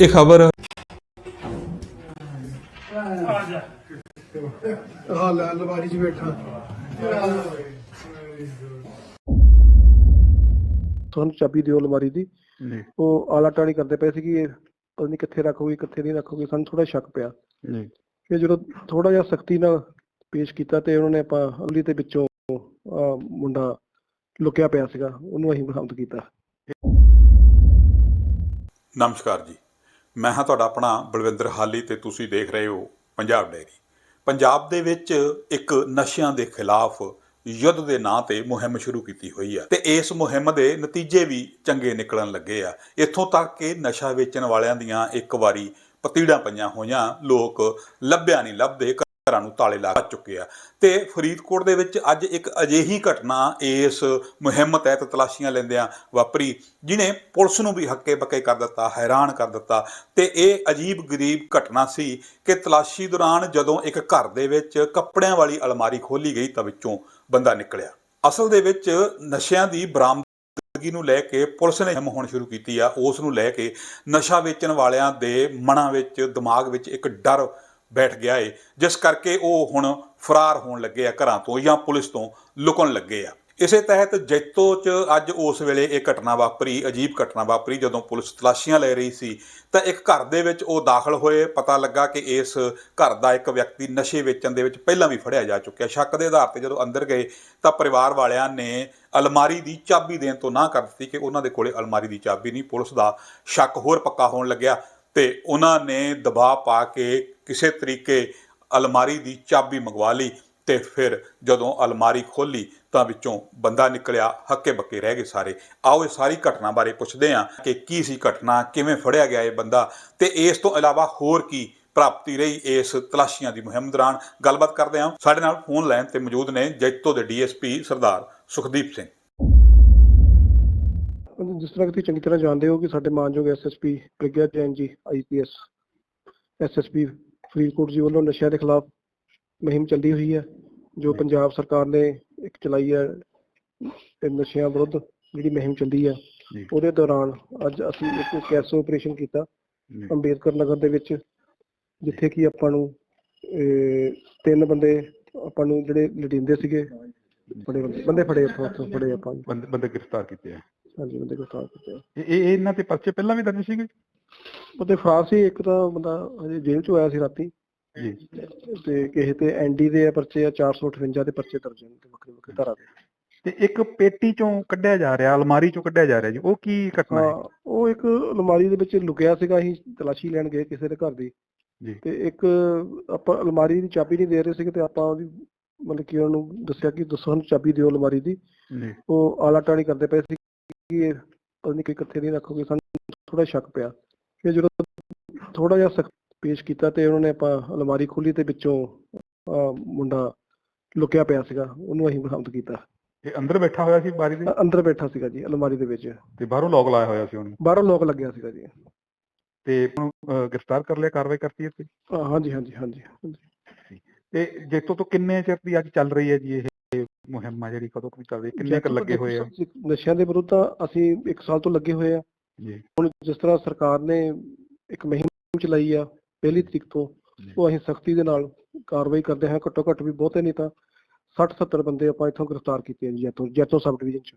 ਇਹ ਖਬਰ ਹਾਂ ਲੈ ਅਲਮਾਰੀ 'ਚ ਬੈਠਾ। ਤੁਹਾਨੂੰ ਚਾਬੀ ਦਿਓ ਅਲਮਾਰੀ ਦੀ। ਜੀ ਉਹ ਆਲਾ ਟਾਣੀ ਕਰਦੇ ਪਏ ਸੀ ਕਿ ਇਹ ਪਤਾ ਨਹੀਂ ਕਿੱਥੇ ਰੱਖੋਗੇ ਕਿੱਥੇ ਨਹੀਂ ਰੱਖੋਗੇ ਸਾਨੂੰ ਥੋੜਾ ਸ਼ੱਕ ਪਿਆ। ਜੀ ਫਿਰ ਜਦੋਂ ਥੋੜਾ ਜਿਹਾ ਸਖਤੀ ਨਾਲ ਪੇਸ਼ ਕੀਤਾ ਤੇ ਉਹਨਾਂ ਨੇ ਆਪਾਂ ਅਮਲੀ ਦੇ ਵਿੱਚੋਂ ਮੁੰਡਾ ਲੁਕਿਆ ਪਿਆ ਸੀਗਾ ਉਹਨੂੰ ਅਸੀਂ ਬਰਾਮਦ ਕੀਤਾ। ਨਮਸਕਾਰ ਜੀ। ਮੈਂ ਹਾਂ ਤੁਹਾਡਾ ਆਪਣਾ ਬਲਵਿੰਦਰ ਹਾਲੀ ਤੇ ਤੁਸੀਂ ਦੇਖ ਰਹੇ ਹੋ ਪੰਜਾਬ ਡਾਇਰੀ ਪੰਜਾਬ ਦੇ ਵਿੱਚ ਇੱਕ ਨਸ਼ਿਆਂ ਦੇ ਖਿਲਾਫ ਯੁੱਧ ਦੇ ਨਾਂ ਤੇ ਮੁਹਿੰਮ ਸ਼ੁਰੂ ਕੀਤੀ ਹੋਈ ਆ ਤੇ ਇਸ ਮੁਹਿੰਮ ਦੇ ਨਤੀਜੇ ਵੀ ਚੰਗੇ ਨਿਕਲਣ ਲੱਗੇ ਆ। ਇੱਥੋਂ ਤੱਕ ਕਿ ਨਸ਼ਾ ਵੇਚਣ ਵਾਲਿਆਂ ਦੀਆਂ ਇੱਕ ਵਾਰੀ ਪਤੀੜਾਂ ਪਈਆਂ ਹੋਈਆਂ, ਲੋਕ ਲੱਭਿਆ ਨਹੀਂ ਲੱਭਦੇ ਘਰਾਂ ਨੂੰ ਤਾਲੇ ਲਾ ਚੁੱਕੇ ਆ। ਤੇ ਫਰੀਦਕੋਟ ਦੇ ਵਿੱਚ ਅੱਜ ਇੱਕ ਅਜਿਹੀ ਘਟਨਾ ਇਸ ਮੁਹਿੰਮ ਤਹਿਤ ਤਲਾਸ਼ੀਆਂ ਲੈਂਦਿਆਂ ਵਾਪਰੀ, ਜਿਨੇ ਪੁਲਿਸ ਨੂੰ ਵੀ ਹੱਕੇ ਬੱਕੇ ਕਰ ਦਿੱਤਾ, ਹੈਰਾਨ ਕਰ ਦਿੱਤਾ। ਤੇ ਇਹ ਅਜੀਬ ਗਰੀਬ ਘਟਨਾ ਸੀ ਕਿ ਤਲਾਸ਼ੀ ਦੌਰਾਨ ਜਦੋਂ ਇੱਕ ਘਰ ਦੇ ਵਿੱਚ ਕੱਪੜਿਆਂ ਵਾਲੀ ਅਲਮਾਰੀ ਖੋਲੀ ਗਈ ਤਾਂ ਵਿੱਚੋਂ ਬੰਦਾ ਨਿਕਲਿਆ। ਅਸਲ ਦੇ ਵਿੱਚ ਨਸ਼ਿਆਂ ਦੀ ਬਰਾਮਦਗੀ ਨੂੰ ਲੈ ਕੇ ਪੁਲਿਸ ਨੇ ਮੁਹਿੰਮ ਹੁਣ ਸ਼ੁਰੂ ਕੀਤੀ ਆ। ਉਸ ਨੂੰ ਲੈ ਕੇ ਨਸ਼ਾ ਵੇਚਣ ਵਾਲਿਆਂ ਦੇ ਮਨਾਂ ਵਿੱਚ, ਦਿਮਾਗ ਵਿੱਚ ਇੱਕ ਡਰ ਬੈਠ ਗਿਆ ਏ, ਜਿਸ ਕਰਕੇ ਉਹ ਹੁਣ ਫਰਾਰ ਹੋਣ ਲੱਗੇ ਆ ਘਰਾਂ ਤੋਂ ਜਾਂ ਪੁਲਿਸ ਤੋਂ ਲੁਕਣ ਲੱਗੇ ਆ। ਇਸੇ ਤਹਿਤ ਜੈਤੋ 'ਚ ਅੱਜ ਉਸ ਵੇਲੇ ਇਹ ਘਟਨਾ ਵਾਪਰੀ, ਅਜੀਬ ਘਟਨਾ ਵਾਪਰੀ, ਜਦੋਂ ਪੁਲਿਸ ਤਲਾਸ਼ੀਆਂ ਲੈ ਰਹੀ ਸੀ। ਤਾਂ ਇੱਕ ਘਰ ਦੇ ਵਿੱਚ ਉਹ ਦਾਖਲ ਹੋਏ। ਪਤਾ ਲੱਗਾ ਕਿ ਇਸ ਘਰ ਦਾ ਇੱਕ ਵਿਅਕਤੀ ਨਸ਼ੇ ਵੇਚਣ ਦੇ ਵਿੱਚ ਪਹਿਲਾਂ ਵੀ ਫੜਿਆ ਜਾ ਚੁੱਕਿਆ। ਸ਼ੱਕ ਦੇ ਆਧਾਰ ਤੇ ਜਦੋਂ ਅੰਦਰ ਗਏ, ਤਾਂ ਪਰਿਵਾਰ ਵਾਲਿਆਂ ਨੇ ਅਲਮਾਰੀ ਦੀ ਚਾਬੀ ਦੇਣ ਤੋਂ ਨਾ ਕਰ ਦਿੱਤੀ ਕਿ ਉਹਨਾਂ ਦੇ ਕੋਲੇ ਅਲਮਾਰੀ ਦੀ ਚਾਬੀ ਨਹੀਂ। ਪੁਲਿਸ ਦਾ ਸ਼ੱਕ ਹੋਰ ਪੱਕਾ ਹੋਣ ਲੱਗਿਆ। ਤੇ ਉਹਨਾਂ ਨੇ ਦਬਾਅ ਪਾ ਕੇ ਕਿਸੇ ਤਰੀਕੇ ਅਲਮਾਰੀ ਦੀ ਚਾਬੀ ਮੰਗਵਾ ਲਈ ਤੇ ਫਿਰ ਜਦੋਂ ਅਲਮਾਰੀ ਖੋਲੀ ਤਾਂ ਵਿੱਚੋਂ ਬੰਦਾ ਨਿਕਲਿਆ, ਹੱਕੇ ਬੱਕੇ ਰਹਿ ਗਏ ਸਾਰੇ। ਆਓ ਇਹ ਸਾਰੀ ਘਟਨਾ ਬਾਰੇ ਪੁੱਛਦੇ ਹਾਂ ਕਿ ਕੀ ਸੀ ਘਟਨਾ, ਕਿਵੇਂ ਫੜਿਆ ਗਿਆ ਇਹ ਬੰਦਾ ਤੇ ਇਸ ਤੋਂ ਇਲਾਵਾ ਹੋਰ ਕੀ ਪ੍ਰਾਪਤੀ ਰਹੀ ਇਸ ਤਲਾਸ਼ੀਆਂ ਦੀ ਮੁਹਿੰਮ ਦੌਰਾਨ। ਗੱਲਬਾਤ ਕਰਦੇ ਹਾਂ। ਸਾਡੇ ਨਾਲ ਫੋਨ ਲਾਈਨ ਤੇ ਮੌਜੂਦ ਨੇ ਜੈਤੋ ਦੇ ਡੀਐਸਪੀ ਸਰਦਾਰ ਸੁਖਦੀਪ ਸਿੰਘ। ਜਿਸ ਤਰ੍ਹਾਂ ਕਿ ਤੁਸੀਂ ਚੰਗੀ ਤਰ੍ਹਾਂ ਜਾਣਦੇ ਹੋ ਕਿ ਸਾਡੇ ਮਾਨਯੋਗ ਐਸਐਸਪੀ ਪ੍ਰਗਿਆ ਜੈਨ ਜੀ ਆਈਪੀਐਸ ਐਸਐਸਪੀ ਫਰੀਦਕੋਟ ਜੀ ਵੱਲੋਂ ਨਸ਼ਿਆਂ ਦੇ ਖਿਲਾਫ ਮੁਹਿੰਮ ਚੱਲਦੀ ਹੋਈ ਹੈ ਜੋ ਪੰਜਾਬ ਸਰਕਾਰ ਨੇ ਇੱਕ ਚਲਾਈ ਹੈ ਤੇ ਨਸ਼ਿਆਂ ਵਿਰੁੱਧ ਜਿਹੜੀ ਮੁਹਿੰਮ ਚੱਲੀ ਹੈ। ਉਹਦੇ ਦੌਰਾਨ ਅੱਜ ਅਸੀਂ ਇੱਕ ਕੈਸੋ ਆਪਰੇਸ਼ਨ ਕੀਤਾ ਅੰਬੇਦਕਰ ਨਗਰ ਦੇ ਵਿੱਚ ਜਿੱਥੇ ਕਿ ਆਪਾਂ ਨੂੰ ਤਿੰਨ ਬੰਦੇ ਆਪਾਂ ਨੂੰ ਜਿਹੜੇ ਲੜਿੰਦੇ ਸੀਗੇ ਬੜੇ ਬੰਦੇ ਫੜੇ ਉੱਥੋਂ ਫੜੇ ਆਪਾਂ ਬੰਦੇ ਬੰਦੇ ਗ੍ਰਿਫਤਾਰ ਕੀਤੇ ਆ। ਹਾਂਜੀ ਬੰਦੇ ਗ੍ਰਿਫਤਾਰ ਕੀਤੇ ਆ। ਇਹ ਇਹ ਇਹਨਾਂ ਤੇ ਪਰਚੇ ਪਹਿਲਾਂ ਵੀ ਦਰਜ ਸੀਗੇ? ਉਹਦੇ ਫਰਾਰ ਸੀ ਇੱਕ ਤਾਂ ਬੰਦਾ ਹਜੇ ਜੇਲ੍ਹ ਚੋਂ ਆਇਆ ਸੀ ਰਾਤੀ। ਜੀ। ਤੇ ਕਿਸੇ ਤੇ ਐਨਡੀ ਦੇ ਪਰਚੇ ਆ 458 ਦੇ ਪਰਚੇ ਦਰਜ ਨੇ ਤੇ ਵੱਖਰੇ ਵੱਖਰੇ ਧਾਰਾ ਦੇ ਤੇ ਇੱਕ ਪੇਟੀ ਚੋਂ ਕੱਢਿਆ ਜਾ ਰਿਹਾ ਅਲਮਾਰੀ ਚੋਂ ਕੱਢਿਆ ਜਾ ਰਿਹਾ ਜੀ ਉਹ ਕੀ ਘਟਨਾ ਹਾਂ? ਹੈ ਉਹ ਇੱਕ ਅਲਮਾਰੀ ਦੇ ਵਿੱਚ ਲੁਕਿਆ ਸੀਗਾ ਅਸੀਂ ਤਲਾਸ਼ੀ ਲੈਣ ਗਏ ਕਿਸੇ ਦੇ ਘਰ ਦੀ। ਜੀ। ਤੇ ਇੱਕ ਆਪਾਂ ਅਲਮਾਰੀ ਦੀ ਚਾਬੀ ਨਹੀਂ ਦੇ ਰਹੇ ਸੀਗੇ ਤੇ ਆਪਾਂ ਉਹਦੀ ਮਤਲਬ ਕਿ ਉਹਨੂੰ ਦੱਸਿਆ ਕਿ ਦੱਸੋ ਸਾਨੂੰ ਚਾਬੀ ਦਿਓ ਅਲਮਾਰੀ ਦੀ। ਜੀ। ਉਹ ਆਲਾ ਟਾਣੀ ਕਰਦੇ ਪਏ ਸੀ। ਕਿ ਇਹ ਪਤਾ ਨਹੀਂ ਕਿ ਕਿੱਥੇ ਨਹੀਂ ਰੱਖੋਗੇ ਸਾਨੂੰ ਥੋੜਾ ਸ਼ੱਕ ਪਿਆ ਫਿਰ ਜਦੋਂ ਥੋੜਾ ਜਿਹਾ ਸਖਤ ਪੇਸ਼ ਕੀਤਾ ਤੇ ਉਹਨਾਂ ਨੇ ਆਪਾਂ ਅਲਮਾਰੀ ਖੋਲੀ ਤੇ ਵਿੱਚੋਂ ਮੁੰਡਾ ਲੁਕਿਆ ਪਿਆ ਸੀਗਾ ਉਹਨੂੰ ਅਸੀਂ ਬਰਾਮਦ ਕੀਤਾ। ਇਹ ਅੰਦਰ ਬੈਠਾ ਹੋਇਆ ਸੀ ਬਾਰੀ ਦੇ? ਅ- ਅੰਦਰ ਬੈਠਾ ਸੀਗਾ ਜੀ ਅਲਮਾਰੀ ਦੇ ਵਿੱਚ। ਤੇ ਬਾਹਰੋਂ ਲੋਕ ਲਾਇਆ ਹੋਇਆ ਸੀ ਉਹਨੇ? ਬਾਹਰੋਂ ਲੋਕ ਲੱਗਿਆ ਸੀਗਾ ਜੀ। ਤੇ ਉਹਨੂੰ ਅਹ, ਗ੍ਰਿਫਤਾਰ ਕਰ ਲਿਆ ਕਾਰਵਾਈ ਕਰਤੀ ਅ, ਹਾਂਜੀ ਹਾਂਜੀ ਹਾਂਜੀ ਹਾਂਜੀ। ਤੇ ਜੇਤੋ ਤੋਂ ਕਿੰਨੇ ਚਿਰ ਦੀ ਅੱਜ ਚੱਲ ਰਹੀ ਹੈ ਜੀ ਇਹ? ਮੁਹਿੰਮ ਆ ਜਿਹੜੀ ਕਦੋਂ ਤੋਂ ਚੱਲ ਰਹੀ ਕਿੰਨੇ ਕੁ ਲੱਗੇ ਹੋਏ ਆ? ਨਸ਼ਿਆਂ ਦੇ ਵਿਰੁੱਧ ਤਾਂ ਅਸੀਂ 1 ਸਾਲ ਤੋਂ ਲੱਗੇ ਹੋਏ ਆ। ਜੀ। ਹੁਣ ਜਿਸ ਤਰ੍ਹਾਂ ਸਰਕਾਰ ਨੇ ਇੱਕ ਮੁਹਿੰਮ ਚਲਾਈ ਆ ਪਹਿਲੀ ਤਰੀਕ ਤੋਂ। ਉਹ ਅਸੀਂ ਸਖਤੀ ਦੇ ਨਾਲ ਕਾਰਵਾਈ ਕਰਦੇ ਹਾਂ। ਘੱਟੋ ਘੱਟ ਵੀ ਬਹੁਤੇ ਨਹੀਂ ਤਾਂ 60 70 ਬੰਦੇ ਆਪਾਂ ਇੱਥੋਂ ਗ੍ਰਿਫਤਾਰ ਕੀਤੇ ਆ ਜੀ ਜੈਤੋ ਜੈਤੋ ਸਬ ਡਿਵੀਜ਼ਨ ਚ।